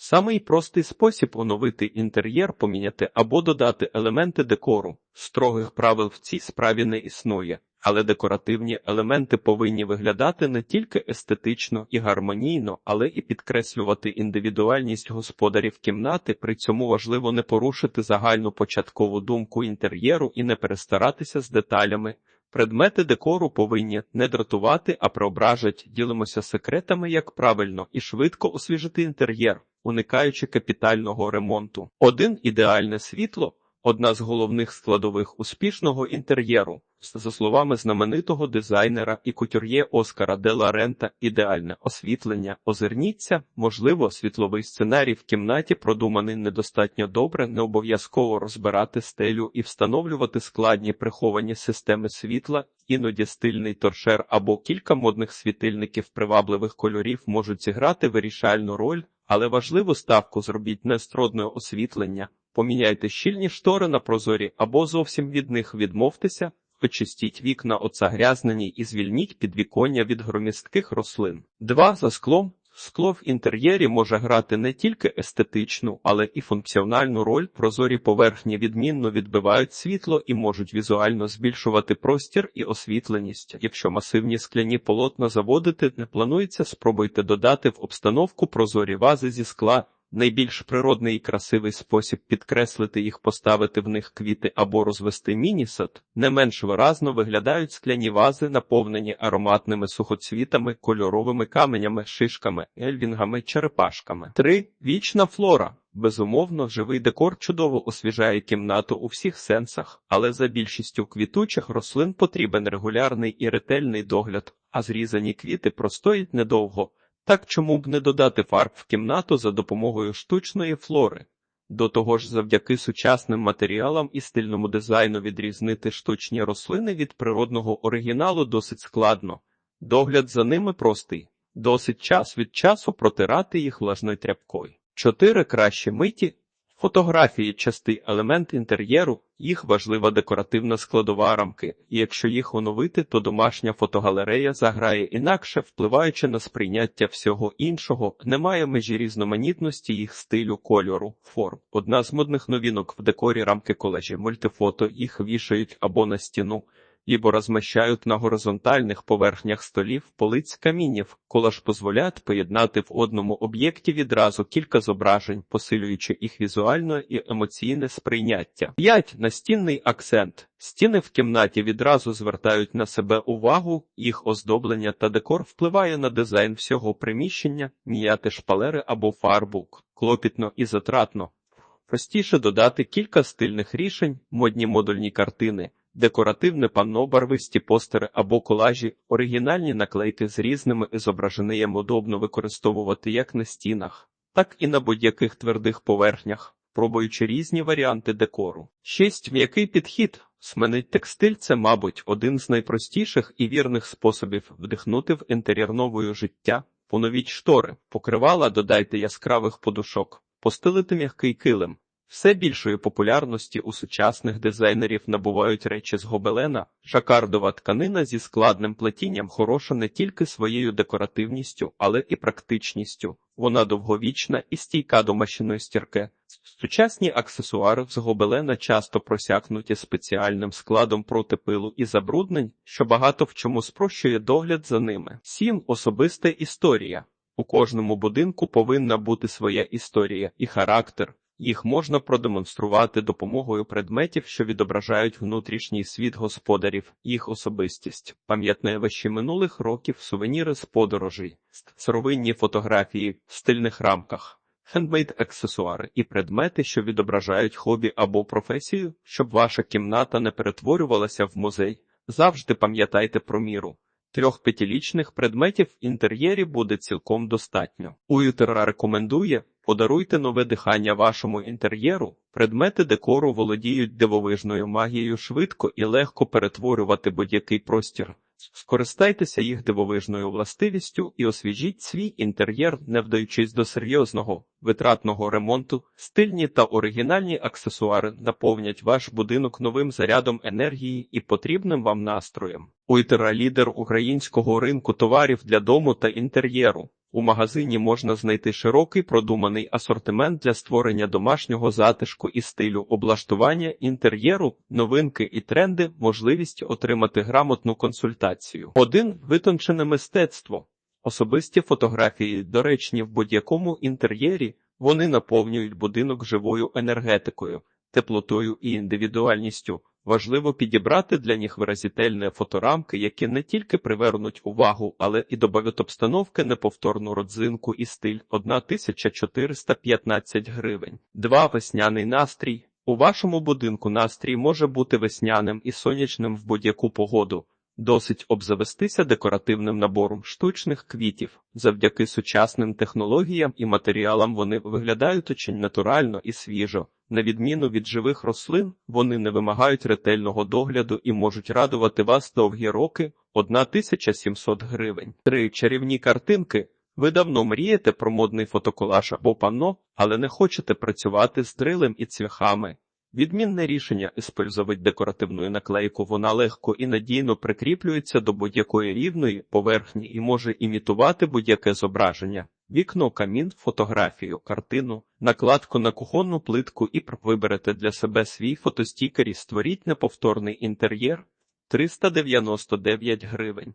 Самий простий спосіб оновити інтер'єр, поміняти або додати елементи декору. Строгих правил в цій справі не існує, але декоративні елементи повинні виглядати не тільки естетично і гармонійно, але і підкреслювати індивідуальність господарів кімнати. При цьому важливо не порушити загальну початкову думку інтер'єру і не перестаратися з деталями. Предмети декору повинні не дратувати, а преображать. Ділимося секретами, як правильно і швидко освіжити інтер'єр, уникаючи капітального ремонту. Один ідеальне світло одна з головних складових успішного інтер'єру. За словами знаменитого дизайнера і кутюр'є Оскара де ла Рента, ідеальне освітлення. Озирніться, можливо, світловий сценарій в кімнаті продуманий недостатньо добре, не обов'язково розбирати стелю і встановлювати складні приховані системи світла, іноді стильний торшер або кілька модних світильників привабливих кольорів можуть зіграти вирішальну роль, але важливу ставку зробіть не стродне освітлення. Поміняйте щільні штори на прозорі або зовсім від них відмовтеся, очистіть вікна от загрязнені і звільніть підвіконня від громістких рослин. 2. За склом. Скло в інтер'єрі може грати не тільки естетичну, але і функціональну роль. Прозорі поверхні відмінно відбивають світло і можуть візуально збільшувати простір і освітленість. Якщо масивні скляні полотна заводити не планується, спробуйте додати в обстановку прозорі вази зі скла. Найбільш природний і красивий спосіб підкреслити їх, поставити в них квіти або розвести мінісад, не менш виразно виглядають скляні вази, наповнені ароматними сухоцвітами, кольоровими каменями, шишками, ельвінгами, черепашками. 3. Вічна флора. Безумовно, живий декор чудово освіжає кімнату у всіх сенсах, але за більшістю квітучих рослин потрібен регулярний і ретельний догляд, а зрізані квіти простоять недовго. Так чому б не додати фарб в кімнату за допомогою штучної флори? До того ж, завдяки сучасним матеріалам і стильному дизайну відрізнити штучні рослини від природного оригіналу досить складно. Догляд за ними простий, досить час від часу протирати їх влажною тряпкою. Чотири кращі миті. Фотографії частий елемент інтер'єру, їх важлива декоративна складова рамки, і якщо їх оновити, то домашня фотогалерея заграє інакше, впливаючи на сприйняття всього іншого, немає межі різноманітності їх стилю, кольору, форм. Одна з модних новінок в декорі рамки колежі мультифото їх вішають або на стіну. Ібо розміщають на горизонтальних поверхнях столів полиць камінів, колаж дозволяють поєднати в одному об'єкті відразу кілька зображень, посилюючи їх візуальне і емоційне сприйняття. 5. Настінний акцент. Стіни в кімнаті відразу звертають на себе увагу, їх оздоблення та декор впливає на дизайн всього приміщення, міняти шпалери або фарбу, клопітно і затратно. Простіше додати кілька стильних рішень, модні модульні картини декоративне панно, барвисті постери або колажі, оригінальні наклейки з різними зображеннями удобно використовувати як на стінах, так і на будь-яких твердих поверхнях, пробуючи різні варіанти декору. 6. М'який підхід. Сменить текстиль це, мабуть, один з найпростіших і вірних способів вдихнути в інтер'єр новою життя. Поновіть штори, покривала, додайте яскравих подушок, постелити м'який килим. Все більшої популярності у сучасних дизайнерів набувають речі з гобелена. Жакардова тканина зі складним плетінням хороша не тільки своєю декоративністю, але і практичністю. Вона довговічна і стійка до машинної стірки. Сучасні аксесуари з гобелена часто просякнуті спеціальним складом проти пилу і забруднень, що багато в чому спрощує догляд за ними. 7. особиста історія. У кожному будинку повинна бути своя історія і характер. Їх можна продемонструвати допомогою предметів, що відображають внутрішній світ господарів, їх особистість, пам'ятневищі минулих років, сувеніри з подорожей, сировинні фотографії в стильних рамках, хендмейд аксесуари і предмети, що відображають хобі або професію, щоб ваша кімната не перетворювалася в музей. Завжди пам'ятайте про міру. Трьох п'ятилічних предметів в інтер'єрі буде цілком достатньо. Уютера рекомендує Подаруйте нове дихання вашому інтер'єру. Предмети декору володіють дивовижною магією швидко і легко перетворювати будь-який простір. Скористайтеся їх дивовижною властивістю і освіжіть свій інтер'єр, не вдаючись до серйозного витратного ремонту. Стильні та оригінальні аксесуари наповнять ваш будинок новим зарядом енергії і потрібним вам настроєм. Уйтера лідер українського ринку товарів для дому та інтер'єру. У магазині можна знайти широкий продуманий асортимент для створення домашнього затишку і стилю, облаштування інтер'єру, новинки і тренди, можливість отримати грамотну консультацію. Один витончене мистецтво. Особисті фотографії доречні в будь-якому інтер'єрі, вони наповнюють будинок живою енергетикою, теплотою і індивідуальністю. Важливо підібрати для них виразительні фоторамки, які не тільки привернуть увагу, але і добавлять обстановки неповторну родзинку і стиль 1415 гривень. 2. Весняний настрій. У вашому будинку настрій може бути весняним і сонячним в будь-яку погоду. Досить обзавестися декоративним набором штучних квітів. Завдяки сучасним технологіям і матеріалам вони виглядають очень натурально і свіжо. На відміну від живих рослин, вони не вимагають ретельного догляду і можуть радувати вас довгі роки 1700 гривень. Три чарівні картинки. Ви давно мрієте про модний фотоколаж або панно, але не хочете працювати з дрилем і цвяхами. Відмінне рішення использовать декоративну наклейку, вона легко і надійно прикріплюється до будь-якої рівної поверхні і може імітувати будь-яке зображення. Вікно, камін, фотографію, картину, накладку на кухонну плитку і виберете для себе свій фотостікер і створіть неповторний інтер'єр 399 гривень.